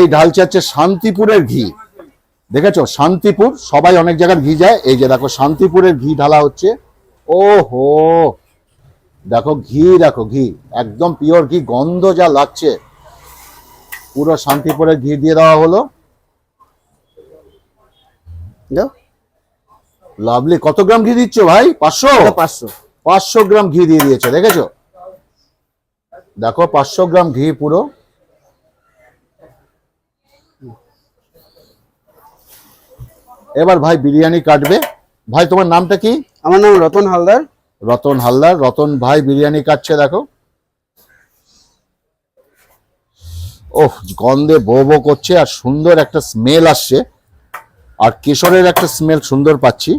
ভাই ঢালছে হচ্ছে শান্তিপুরের ঘি। দেখেছ? শান্তিপুর সবাই অনেক জায়গার ঘি যায়। এই যে দেখো শান্তিপুরের ঘি ঢালা হচ্ছে। ও হো দেখো ঘি দেখো ঘি। একদম পিওর ঘি গন্ধ যা লাগছে। পুরো শান্তিপুরের ঘি দিয়ে দেওয়া হলো। লাভলি কত গ্রাম ঘি দিচ্ছ ভাই? পাঁচশো? পাঁচশো। পাঁচশো গ্রাম ঘি দিয়ে দিয়েছে দেখেছ? দেখো পাঁচশো গ্রাম ঘি পুরো। এবার ভাই বিরিয়ানি কাটবে। ভাই তোমার নামটা কি? আমার নাম রতন হালদার। রতন হালদার। রতন ভাই বিরিয়ানি কাটছে দেখো। ওহ গন্ধে বো বো করছে আর সুন্দর একটা স্মেল আসছে। আর কেশরের একটা স্মেল সুন্দর পাচ্ছি।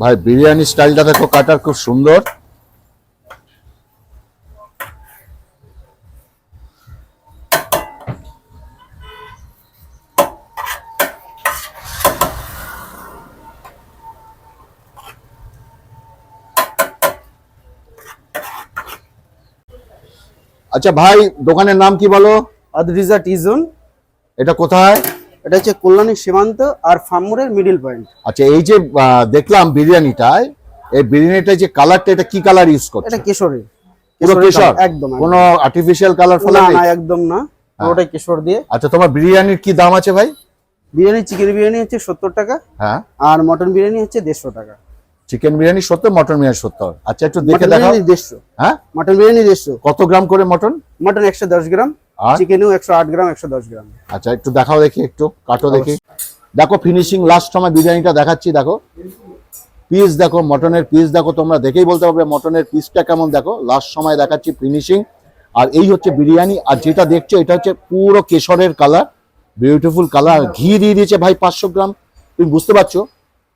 ভাই বিরিয়ানি স্টাইলটা দেখো কাটার খুব সুন্দর। আচ্ছা ভাই দোকানের নাম কি বলো? আদরিজা টি জোন এটা কোথায়? এটা হচ্ছে কল্যাণী সীমান্ত আর ফার্মুরের মিডিল পয়েন্ট আচ্ছা এই যে দেখলাম বিরিয়ানিটায় এই বিরিয়ানিটা যে কালারটা এটা কি কালার ইউজ করছে? এটা কেশরের পুরো কেশর? একদম কোনো আর্টিফিশিয়াল কালার ফেলা না না একদম না। পুরোটাই কেশর দিয়ে। আচ্ছা তোমার বিরিয়ানির কি দাম আছে ভাই? বিরিয়ানি চিকেন বিরিয়ানি হচ্ছে সত্তর টাকা। হ্যাঁ। আর মটন বিরিয়ানি হচ্ছে দেড়শো টাকা। চিকেন বিরিয়ানি সত্তর মটন বিরিয়ানি সত্তর আচ্ছা একটু দেখে দেখাও। দেড়শো। হ্যাঁ? মটন বিরিয়ানি দেড়শো। কত গ্রাম করে মটন মটন একশো দশ গ্রাম আর? চিকেনও একশো আট গ্রাম একশো দশ গ্রাম। আচ্ছা একটু দেখাও দেখি একটু কাটো দেখি। দেখো ফিনিশিং লাস্ট সময় বিরিয়ানিটা দেখাচ্ছি দেখো। পিস দেখো মটনের পিস দেখো তোমরা দেখেই বলতে পারবে মটনের পিসটা কেমন দেখো। লাস্ট সময় দেখাচ্ছি ফিনিশিং আর এই হচ্ছে বিরিয়ানি আর যেটা দেখছ এটা হচ্ছে পুরো কেশরের কালার বিউটিফুল কালার ঘি দিয়ে দিয়েছে ভাই পাঁচশো গ্রাম। তুমি বুঝতে পারছ?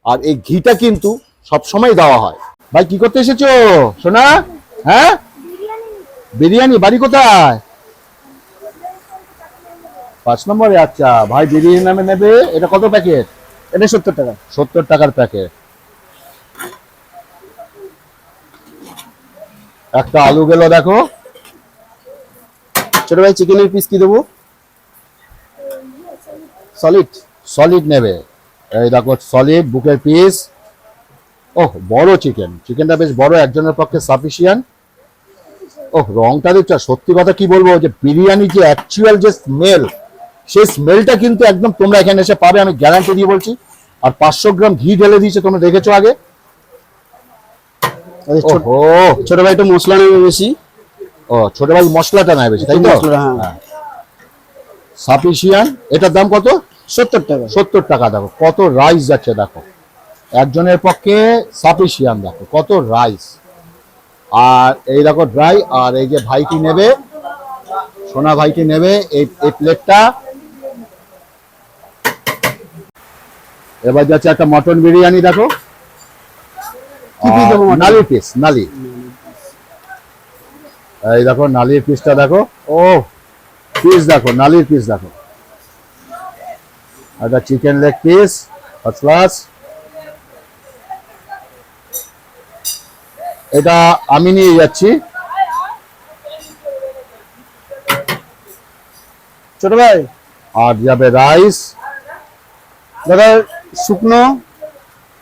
আর এই ঘিটা কিন্তু সব সময় দেওয়া হয়। ভাই কি করতে এসেছ? সোনা? হ্যাঁ? বিরিয়ানি বাড়ি কোথায়? পাঁচ নম্বরে আচ্ছা। ভাই বিরিয়ানি নামে নেবে। এটা কত প্যাকেট? এটা সত্তর টাকা। সত্তর টাকার প্যাকেট। একটা আলু গেল দেখো। ছোট ভাই চিকেনের পিস কি দেবো? সলিড সলিড নেবে। এই দেখো সলিড বুকের পিস ওহ বড় চিকেন চিকেনটা বেশ বড় একজনের পক্ষে সাফিসিয়ান ওহ রংটা দেখছ সত্যি কথা কি বলব যে বিরিয়ানি যে অ্যাকচুয়াল যে স্মেল সেই স্মেলটা কিন্তু একদম তোমরা এখানে এসে পাবে আমি গ্যারান্টি দিয়ে বলছি। আর পাঁচশো গ্রাম ঘি ঢেলে দিয়েছে তোমরা দেখেছ আগে। ওহো। ছোট ভাই একটু মশলা নেবে বেশি। ও ছোট ভাই মশলাটা নেয় বেশি তাই তো? হ্যাঁ। সাফিসিয়ান এটার দাম কত? সত্তর টাকা। সত্তর টাকা দেখো কত রাইস যাচ্ছে দেখো। একজনের পক্ষে সাফিসিয়ান দেখো কত রাইস আর এই দেখো ড্রাই আর এই যে ভাইটি নেবে সোনা ভাইটি নেবে এই এই প্লেটটা এবার যাচ্ছে একটা মটন বিরিয়ানি দেখো? নালি পিস নালি। এই দেখো নালির পিসটা দেখো। ও পিস দেখো নালির পিস দেখো। একটা chicken leg piece first class এটা আমি নিয়ে যাচ্ছি। ছোট ভাই আর যাবে রাইস। দাদা শুকনো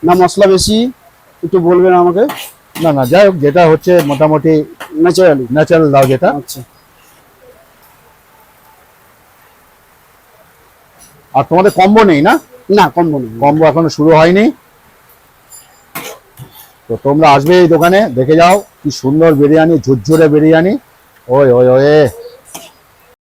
না মশলা বেশি? একটু বলবেন আমাকে। না না যাই হোক যেটা হচ্ছে মোটামুটি ন্যাচারালি ন্যাচারাল দাও যেটা। আচ্ছা। আর তোমাদের কম্বো নেই না? না কম বলুন কম্বো এখনও শুরু হয়নি। তো তোমরা আসবে এই দোকানে, দেখে যাও কি সুন্দর বিরিয়ানি, ঝুরঝুরে বিরিয়ানি। ওই ওই ওই